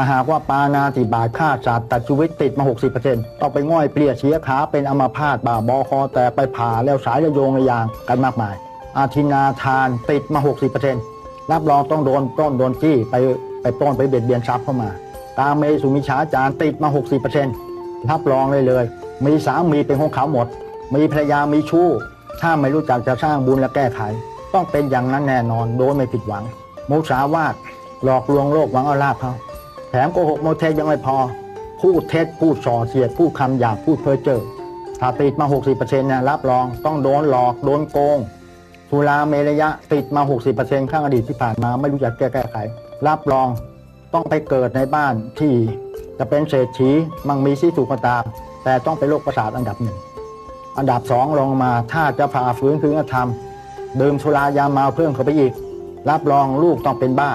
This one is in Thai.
ถ้าหากว่าปานาติบาตฆ่าสัตว์ตัดชีวิตติดมา 60%ต้องไปง่อยเปลี่ยเสียขาเป็นอัมพาตบาบอคอแต่ไปผ่าแล้วสายระโยงระยางกันมากมาย อาทินาทานติดมา 60%รับรองต้องโดนต้นโดนจี้ไปไปปล้นไปเบียดเบียนทรัพย์เข้ามาตาเมสุมิชาจารติดมา 60%รับรองเลยเลย มีสามีเป็นของเขาหมด มีภรรยามีชู้ ถ้าไม่รู้จักจะสร้างบุญและแก้ไข ต้องเป็นอย่างนั้นแน่นอนโดยไม่ผิดหวังมุสาวาทหลอกลวงโลกหวังเอาลาภเขา แถมโกหกโมเทสยังไม่พอ พูดเท็จพูดส่อเสียดพูดคำหยาบพูดเพ้อเจ้อถ้าติดมา 60%นะรับรองต้องโดนหลอกโดนโกงสุราเมรยะติดมา 60%ข้างอดีตที่ผ่านมาไม่รู้จักแก้ไข รับรองต้องไปเกิดในบ้านที่จะเป็นเศรษฐีมั่งมีสีสุขก็ตามแต่ต้องเป็นโรคประสาทอันดับหนึ่ง อันดับสองลงมาถ้าจะผ่าฝืนคืนธรรม เดื่มสุรายาเมาเพิ่มเข้าไปอีก รับรองลูกต้องเป็นบ้า